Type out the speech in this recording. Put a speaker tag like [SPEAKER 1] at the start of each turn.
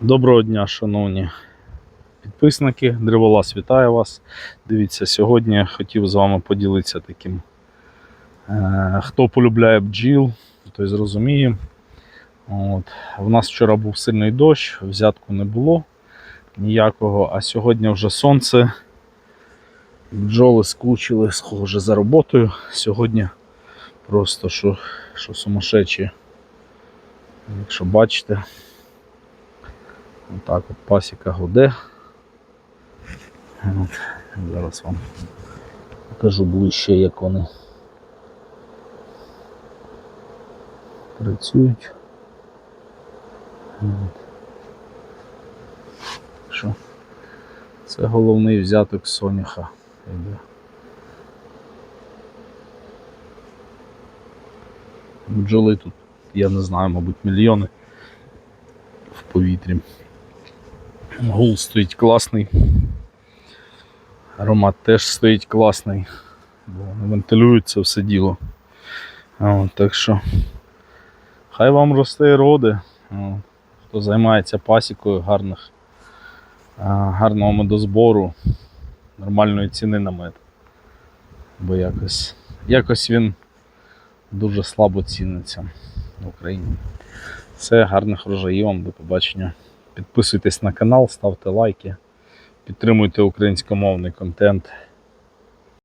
[SPEAKER 1] Доброго дня, шановні підписники. Древолаз вітаю вас. Дивіться, сьогодні хотів з вами поділитися таким. Е, хто полюбляє бджіл, той зрозуміє. От. У нас вчора був сильний дощ, взятку не було ніякого, а сьогодні вже сонце. Бджоли скучили, схоже за роботою. Сьогодні просто що, що сумасшедші. Якщо бачите. Отак от пасіка гуде. От. Зараз вам покажу ближче, як вони працюють. От. Що? Це головний взяток соняха. Бджоли тут, я не знаю, мабуть, мільйони в повітрі. Гул стоїть класний. Аромат теж стоїть класний. Бо вони вентилюють це все діло. От, так що хай вам росте роди. От, хто займається пасікою гарних, гарного медозбору, нормальної ціни на мед. Бо якось, якось він дуже слабо ціниться в Україні. Все, гарних врожаїв вам, до побачення. Підписуйтесь на канал, ставте лайки, підтримуйте українськомовний контент.